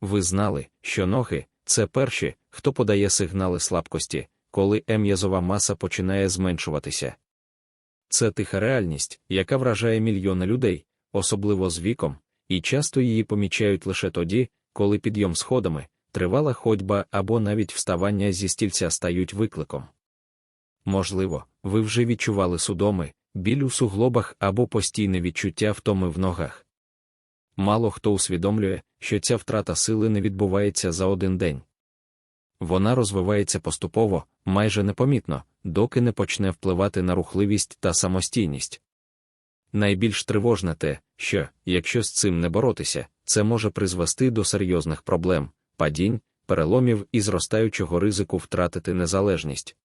Ви знали, що ноги це перші, хто подає сигнали слабкості, коли ем'язова маса починає зменшуватися. Це тиха реальність, яка вражає мільйони людей, особливо з віком, і часто її помічають лише тоді, коли підйом сходами, тривала ходьба або навіть вставання зі стільця стають викликом. Можливо, ви вже відчували судоми, біль у суглобах або постійне відчуття втоми в ногах. Мало хто усвідомлює, що ця втрата сили не відбувається за один день. Вона розвивається поступово, майже непомітно, доки не почне впливати на рухливість та самостійність. Найбільш тривожне те, що, якщо з цим не боротися, це може призвести до серйозних проблем, падінь, переломів і зростаючого ризику втратити незалежність.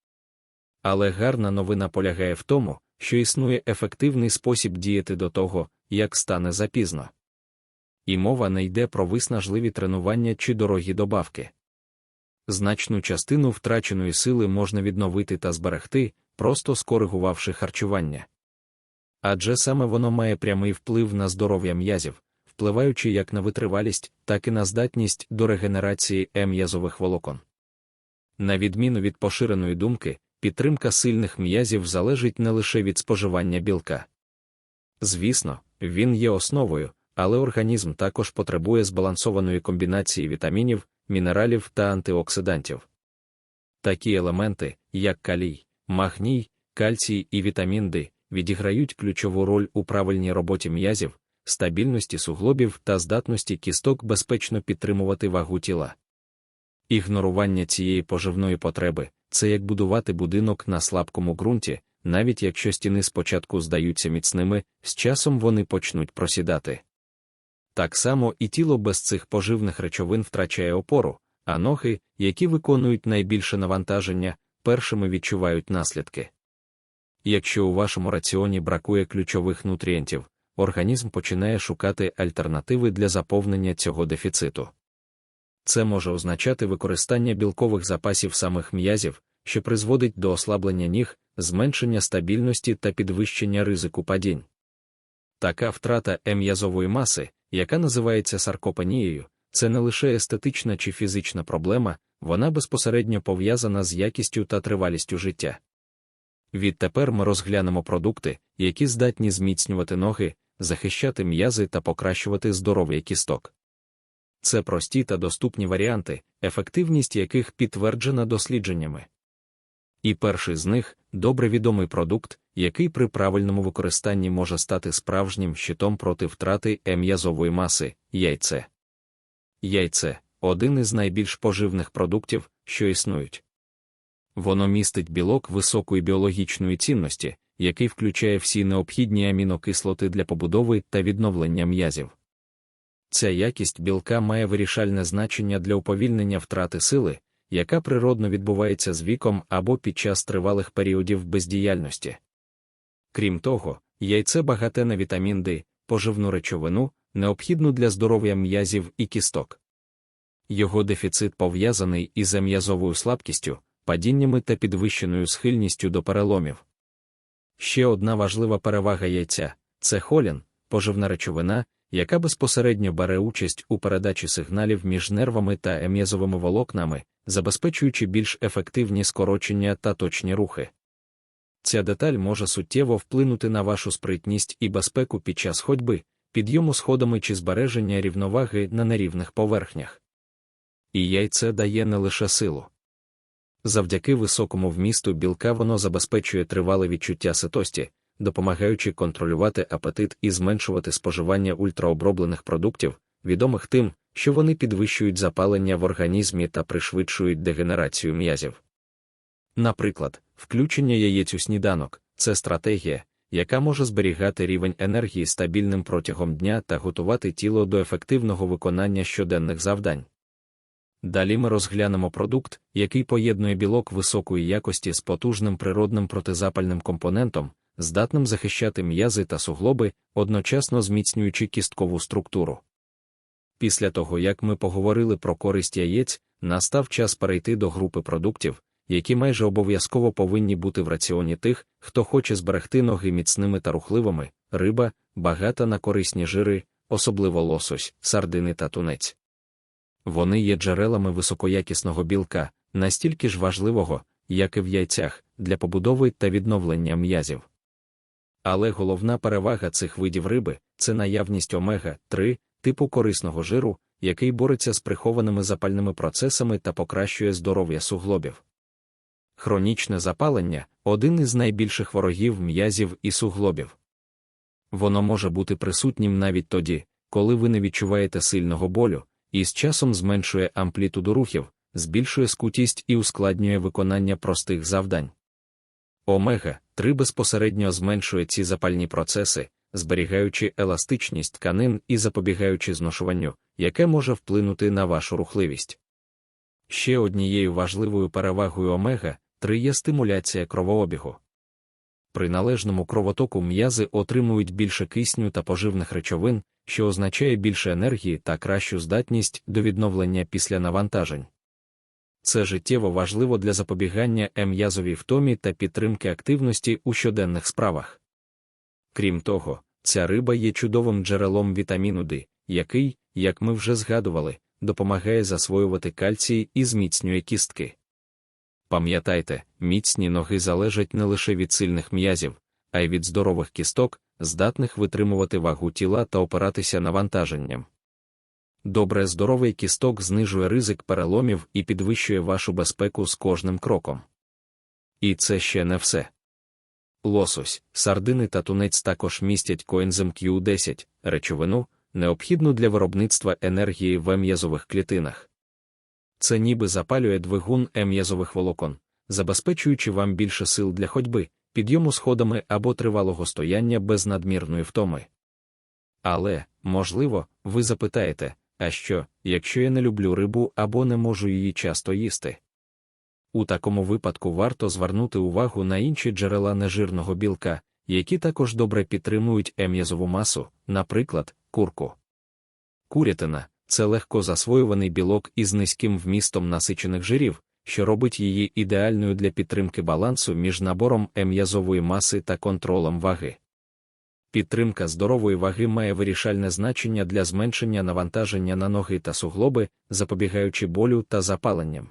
Але гарна новина полягає в тому, що існує ефективний спосіб діяти до того, як стане запізно. І мова не йде про виснажливі тренування чи дорогі добавки. Значну частину втраченої сили можна відновити та зберегти, просто скоригувавши харчування. Адже саме воно має прямий вплив на здоров'я м'язів, впливаючи як на витривалість, так і на здатність до регенерації м'язових волокон. На відміну від поширеної думки, підтримка сильних м'язів залежить не лише від споживання білка. Звісно, він є основою, але організм також потребує збалансованої комбінації вітамінів, мінералів та антиоксидантів. Такі елементи, як калій, магній, кальцій і вітамін Д, відіграють ключову роль у правильній роботі м'язів, стабільності суглобів та здатності кісток безпечно підтримувати вагу тіла. Ігнорування цієї поживної потреби це як будувати будинок на слабкому ґрунті, навіть якщо стіни спочатку здаються міцними, з часом вони почнуть просідати. Так само і тіло без цих поживних речовин втрачає опору, а ноги, які виконують найбільше навантаження, першими відчувають наслідки. Якщо у вашому раціоні бракує ключових нутрієнтів, організм починає шукати альтернативи для заповнення цього дефіциту. Це може означати використання білкових запасів самих м'язів, що призводить до ослаблення ніг, зменшення стабільності та підвищення ризику падінь. Така втрата ем'язової маси, яка називається саркопенією, це не лише естетична чи фізична проблема, вона безпосередньо пов'язана з якістю та тривалістю життя. Відтепер ми розглянемо продукти, які здатні зміцнювати ноги, захищати м'язи та покращувати здоров'я кісток. Це прості та доступні варіанти, ефективність яких підтверджена дослідженнями. І перший з них добре відомий продукт, який при правильному використанні може стати справжнім щитом проти втрати м'язової маси яйце. Яйце один із найбільш поживних продуктів, що існують. Воно містить білок високої біологічної цінності, який включає всі необхідні амінокислоти для побудови та відновлення м'язів. Ця якість білка має вирішальне значення для уповільнення втрати сили, яка природно відбувається з віком або під час тривалих періодів бездіяльності. Крім того, яйце багате на вітамін Д, поживну речовину, необхідну для здоров'я м'язів і кісток. Його дефіцит пов'язаний із м'язовою слабкістю, падіннями та підвищеною схильністю до переломів. Ще одна важлива перевага яйця це холін, поживна речовина, яка безпосередньо бере участь у передачі сигналів між нервами та ем'язовими волокнами, забезпечуючи більш ефективні скорочення та точні рухи. Ця деталь може суттєво вплинути на вашу спритність і безпеку під час ходьби, підйому сходами чи збереження рівноваги на нерівних поверхнях. І яйце дає не лише силу. Завдяки високому вмісту білка воно забезпечує тривале відчуття ситості, допомагаючи контролювати апетит і зменшувати споживання ультраоброблених продуктів, відомих тим, що вони підвищують запалення в організмі та пришвидшують дегенерацію м'язів. Наприклад, включення яєць у сніданок це стратегія, яка може зберігати рівень енергії стабільним протягом дня та готувати тіло до ефективного виконання щоденних завдань. Далі ми розглянемо продукт, який поєднує білок високої якості з потужним природним протизапальним компонентом, здатним захищати м'язи та суглоби, одночасно зміцнюючи кісткову структуру. Після того, як ми поговорили про користь яєць, настав час перейти до групи продуктів, які майже обов'язково повинні бути в раціоні тих, хто хоче зберегти ноги міцними та рухливими, риба, багата на корисні жири, особливо лосось, сардини та тунець. вони є джерелами високоякісного білка, настільки ж важливого, як і в яйцях, для побудови та відновлення м'язів. Але головна перевага цих видів риби це наявність омега 3 типу корисного жиру, який бореться з прихованими запальними процесами та покращує здоров'я суглобів. Хронічне запалення один із найбільших ворогів м'язів і суглобів. Воно може бути присутнім навіть тоді, коли ви не відчуваєте сильного болю, і з часом зменшує амплітуду рухів, збільшує скутість і ускладнює виконання простих завдань. Омега 3 безпосередньо зменшує ці запальні процеси, зберігаючи еластичність тканин і запобігаючи зношуванню, яке може вплинути на вашу рухливість. Ще однією важливою перевагою омега 3 є стимуляція кровообігу. При належному кровотоку м'язи отримують більше кисню та поживних речовин, що означає більше енергії та кращу здатність до відновлення після навантажень. Це життєво важливо для запобігання м'язовій втомі та підтримки активності у щоденних справах. Крім того, ця риба є чудовим джерелом вітаміну D, який, як ми вже згадували, допомагає засвоювати кальцій і зміцнює кістки. Пам'ятайте, міцні ноги залежать не лише від сильних м'язів, а й від здорових кісток, здатних витримувати вагу тіла та опиратися навантаженням. Добре здоровий кісток знижує ризик переломів і підвищує вашу безпеку з кожним кроком. І це ще не все. Лосось, сардини та тунець також містять коензим Q10, речовину, необхідну для виробництва енергії в м'язових клітинах. Це ніби запалює двигун м'язових волокон, забезпечуючи вам більше сил для ходьби, підйому сходами або тривалого стояння без надмірної втоми. Але, можливо, ви запитаєте, а що, якщо я не люблю рибу або не можу її часто їсти? У такому випадку варто звернути увагу на інші джерела нежирного білка, які також добре підтримують ем'язову масу, наприклад, курку. Курятина це легко засвоюваний білок із низьким вмістом насичених жирів, що робить її ідеальною для підтримки балансу між набором ем'язової маси та контролем ваги. Підтримка здорової ваги має вирішальне значення для зменшення навантаження на ноги та суглоби, запобігаючи болю та запаленням.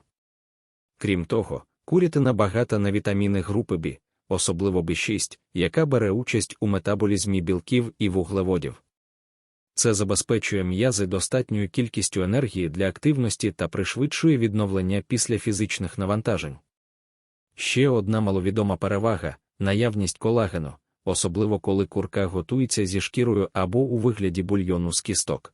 Крім того, курятина багата на вітаміни групи Б, особливо B6, яка бере участь у метаболізмі білків і вуглеводів. Це забезпечує м'язи достатньою кількістю енергії для активності та пришвидшує відновлення після фізичних навантажень. Ще одна маловідома перевага наявність колагену, особливо коли курка готується зі шкірою або у вигляді бульйону з кісток.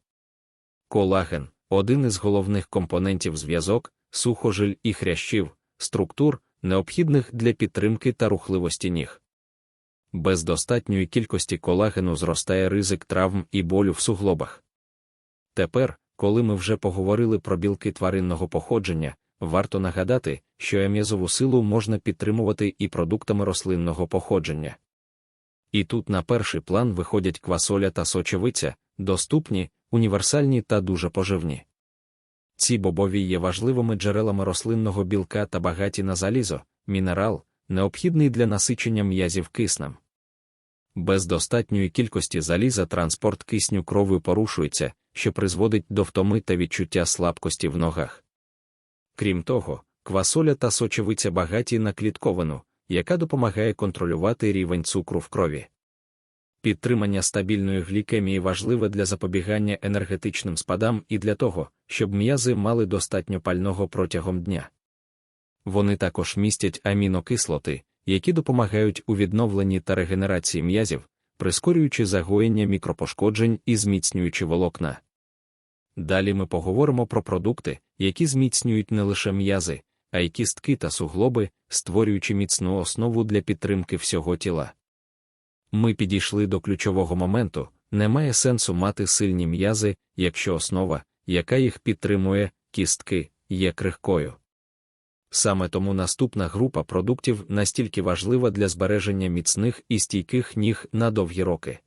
Колаген один із головних компонентів зв'язок, сухожиль і хрящів, структур, необхідних для підтримки та рухливості ніг. Без достатньої кількості колагену зростає ризик травм і болю в суглобах. Тепер, коли ми вже поговорили про білки тваринного походження, варто нагадати, що ем'язову силу можна підтримувати і продуктами рослинного походження. І тут на перший план виходять квасоля та сочевиця, доступні, універсальні та дуже поживні. Ці бобові є важливими джерелами рослинного білка та багаті на залізо, мінерал, необхідний для насичення м'язів киснем. Без достатньої кількості заліза транспорт кисню кров'ю порушується, що призводить до втоми та відчуття слабкості в ногах. Крім того, квасоля та сочевиця багаті на клітковину, яка допомагає контролювати рівень цукру в крові. Підтримання стабільної глікемії важливе для запобігання енергетичним спадам і для того, щоб м'язи мали достатньо пального протягом дня. Вони також містять амінокислоти, які допомагають у відновленні та регенерації м'язів, прискорюючи загоєння мікропошкоджень і зміцнюючи волокна. Далі ми поговоримо про продукти, які зміцнюють не лише м'язи, а й кістки та суглоби, створюючи міцну основу для підтримки всього тіла. Ми підійшли до ключового моменту немає сенсу мати сильні м'язи, якщо основа, яка їх підтримує, кістки, є крихкою. Саме тому наступна група продуктів настільки важлива для збереження міцних і стійких ніг на довгі роки.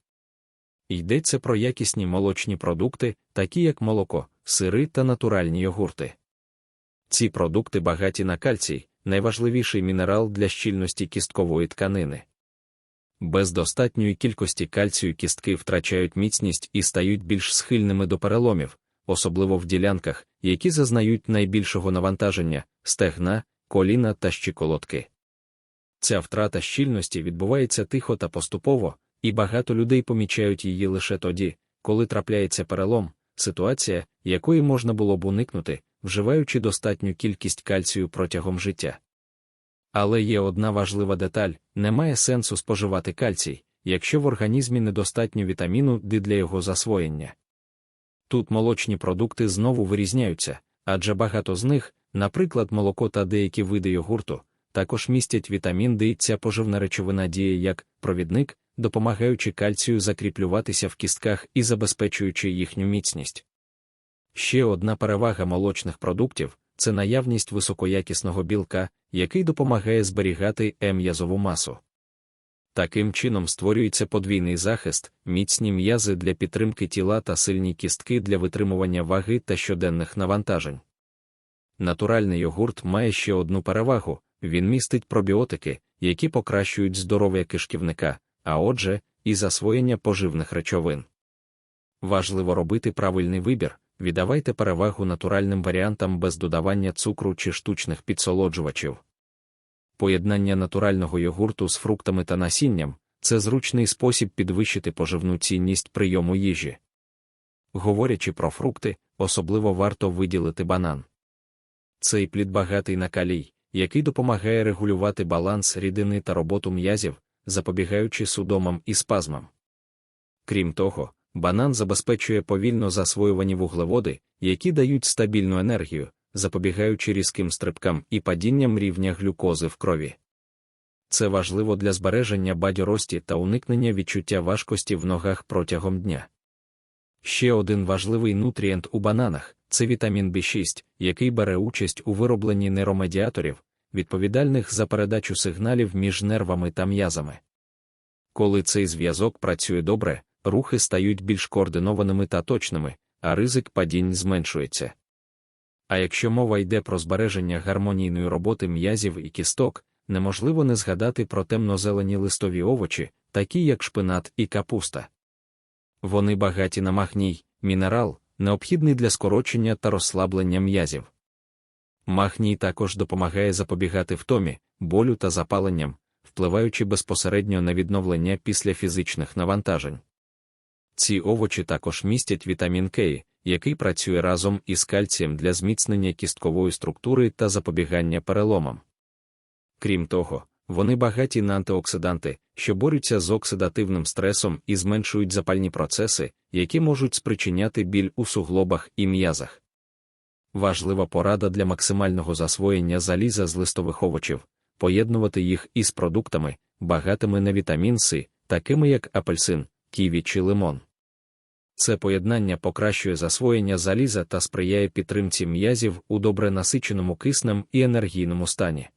Йдеться про якісні молочні продукти, такі як молоко, сири та натуральні йогурти. Ці продукти багаті на кальцій, найважливіший мінерал для щільності кісткової тканини. Без достатньої кількості кальцію кістки втрачають міцність і стають більш схильними до переломів, особливо в ділянках, які зазнають найбільшого навантаження стегна, коліна та щиколотки. Ця втрата щільності відбувається тихо та поступово, і багато людей помічають її лише тоді, коли трапляється перелом, ситуація, якої можна було б уникнути, вживаючи достатню кількість кальцію протягом життя. Але є одна важлива деталь: немає сенсу споживати кальцій, якщо в організмі недостатньо вітаміну Д для його засвоєння. Тут молочні продукти знову вирізняються, адже багато з них, наприклад, молоко та деякі види йогурту, також містять вітамін Д. Ця поживна речовина діє як провідник, допомагаючи кальцію закріплюватися в кістках і забезпечуючи їхню міцність. Ще одна перевага молочних продуктів це наявність високоякісного білка, який допомагає зберігати м'язову масу. Таким чином створюється подвійний захист, міцні м'язи для підтримки тіла та сильні кістки для витримування ваги та щоденних навантажень. Натуральний йогурт має ще одну перевагу він містить пробіотики, які покращують здоров'я кишківника, а отже, і засвоєння поживних речовин. Важливо робити правильний вибір, віддавайте перевагу натуральним варіантам без додавання цукру чи штучних підсолоджувачів. Поєднання натурального йогурту з фруктами та насінням це зручний спосіб підвищити поживну цінність прийому їжі. Говорячи про фрукти, особливо варто виділити банан. Цей плід багатий на калій, який допомагає регулювати баланс рідини та роботу м'язів, запобігаючи судомам і спазмам. Крім того, банан забезпечує повільно засвоювані вуглеводи, які дають стабільну енергію, запобігаючи різким стрибкам і падінням рівня глюкози в крові. Це важливо для збереження бадьорості та уникнення відчуття важкості в ногах протягом дня. Ще один важливий нутрієнт у бананах це вітамін В6, який бере участь у виробленні нейромедіаторів, відповідальних за передачу сигналів між нервами та м'язами. Коли цей зв'язок працює добре, рухи стають більш координованими та точними, а ризик падінь зменшується. А якщо мова йде про збереження гармонійної роботи м'язів і кісток, неможливо не згадати про темно-зелені листові овочі, такі як шпинат і капуста. Вони багаті на магній, мінерал, необхідний для скорочення та розслаблення м'язів. Махній також допомагає запобігати втомі, болю та запаленням, впливаючи безпосередньо на відновлення після фізичних навантажень. Ці овочі також містять вітамін К, який працює разом із кальцієм для зміцнення кісткової структури та запобігання переломам. Крім того, вони багаті на антиоксиданти, що борються з оксидативним стресом і зменшують запальні процеси, які можуть спричиняти біль у суглобах і м'язах. Важлива порада для максимального засвоєння заліза з листових овочів, поєднувати їх із продуктами, багатими на вітамін С, такими як апельсин, ківі чи лимон. Це поєднання покращує засвоєння заліза та сприяє підтримці м'язів у добре насиченому киснем і енергійному стані.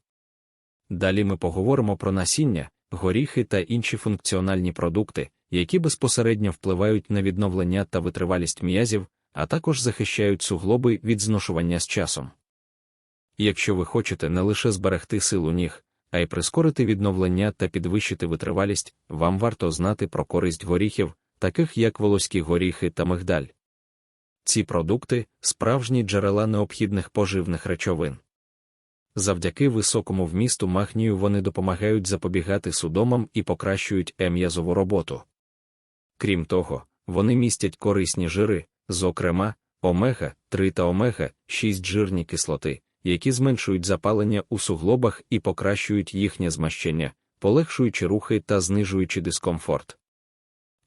Далі ми поговоримо про насіння, горіхи та інші функціональні продукти, які безпосередньо впливають на відновлення та витривалість м'язів, а також захищають суглоби від зношування з часом. Якщо ви хочете не лише зберегти силу ніг, а й прискорити відновлення та підвищити витривалість, вам варто знати про користь горіхів, таких як волоські горіхи та мигдаль. Ці продукти справжні джерела необхідних поживних речовин. Завдяки високому вмісту магнію вони допомагають запобігати судомам і покращують ем'язову роботу. Крім того, вони містять корисні жири, зокрема, омега 3 та омега 6 жирні кислоти, які зменшують запалення у суглобах і покращують їхнє змащення, полегшуючи рухи та знижуючи дискомфорт.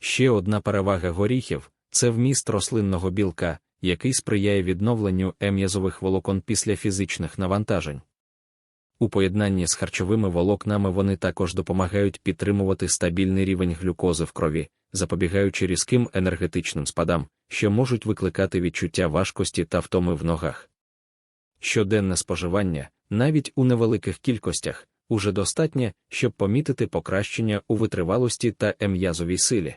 Ще одна перевага горіхів це вміст рослинного білка, який сприяє відновленню ем'язових волокон після фізичних навантажень. У поєднанні з харчовими волокнами вони також допомагають підтримувати стабільний рівень глюкози в крові, запобігаючи різким енергетичним спадам, що можуть викликати відчуття важкості та втоми в ногах. Щоденне споживання, навіть у невеликих кількостях, уже достатнє, щоб помітити покращення у витривалості та ем'язовій силі.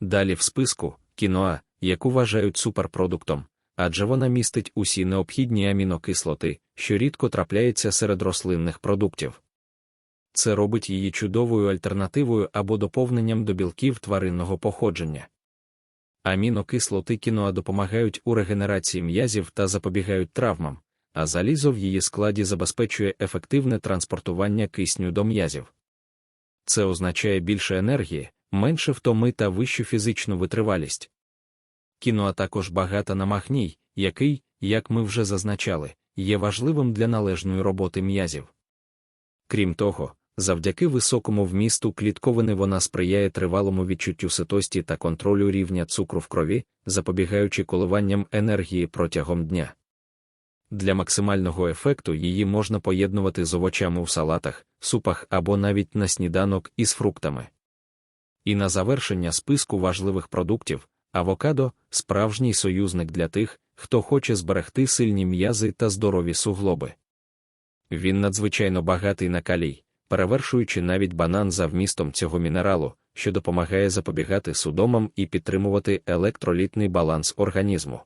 Далі в списку кіноа, яку вважають суперпродуктом, адже вона містить усі необхідні амінокислоти, що рідко трапляються серед рослинних продуктів. Це робить її чудовою альтернативою або доповненням до білків тваринного походження. Амінокислоти кіноа допомагають у регенерації м'язів та запобігають травмам, а залізо в її складі забезпечує ефективне транспортування кисню до м'язів. Це означає більше енергії, менше втоми та вищу фізичну витривалість. Кіноа також багата на магній, який, як ми вже зазначали, є важливим для належної роботи м'язів. Крім того, завдяки високому вмісту клітковини вона сприяє тривалому відчуттю ситості та контролю рівня цукру в крові, запобігаючи коливанням енергії протягом дня. Для максимального ефекту її можна поєднувати з овочами у салатах, супах або навіть на сніданок із фруктами. І на завершення списку важливих продуктів авокадо справжній союзник для тих, хто хоче зберегти сильні м'язи та здорові суглоби. Він надзвичайно багатий на калій, перевершуючи навіть банан за вмістом цього мінералу, що допомагає запобігати судомам і підтримувати електролітний баланс організму.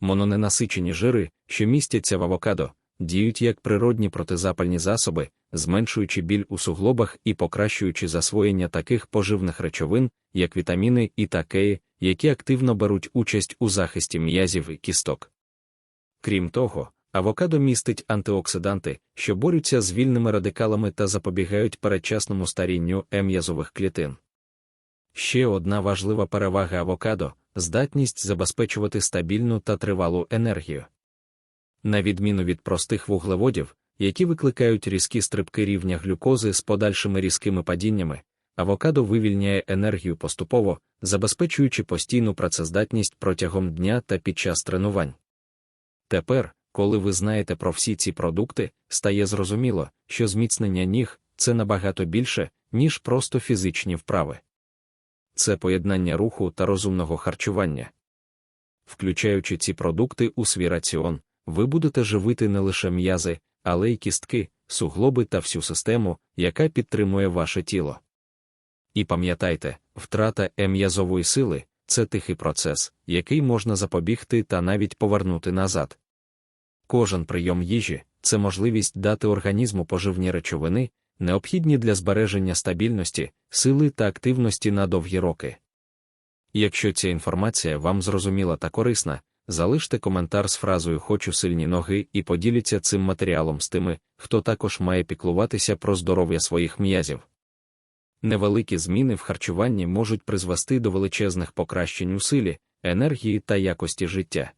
Мононенасичені жири, що містяться в авокадо, діють як природні протизапальні засоби, зменшуючи біль у суглобах і покращуючи засвоєння таких поживних речовин, як вітаміни і такеї, які активно беруть участь у захисті м'язів і кісток. Крім того, авокадо містить антиоксиданти, що борються з вільними радикалами та запобігають передчасному старінню ем'язових клітин. Ще одна важлива перевага авокадо здатність забезпечувати стабільну та тривалу енергію. На відміну від простих вуглеводів, які викликають різкі стрибки рівня глюкози з подальшими різкими падіннями, авокадо вивільняє енергію поступово, забезпечуючи постійну працездатність протягом дня та під час тренувань. Тепер, коли ви знаєте про всі ці продукти, стає зрозуміло, що зміцнення ніг це набагато більше, ніж просто фізичні вправи. Це поєднання руху та розумного харчування. Включаючи ці продукти у свій раціон, ви будете живити не лише м'язи, але й кістки, суглоби та всю систему, яка підтримує ваше тіло. І пам'ятайте, втрата м'язової сили це тихий процес, який можна запобігти та навіть повернути назад. Кожен прийом їжі це можливість дати організму поживні речовини, необхідні для збереження стабільності, сили та активності на довгі роки. Якщо ця інформація вам зрозуміла та корисна, залиште коментар з фразою Хочу сильні ноги і поділіться цим матеріалом з тими, хто також має піклуватися про здоров'я своїх м'язів. Невеликі зміни в харчуванні можуть призвести до величезних покращень у силі, енергії та якості життя.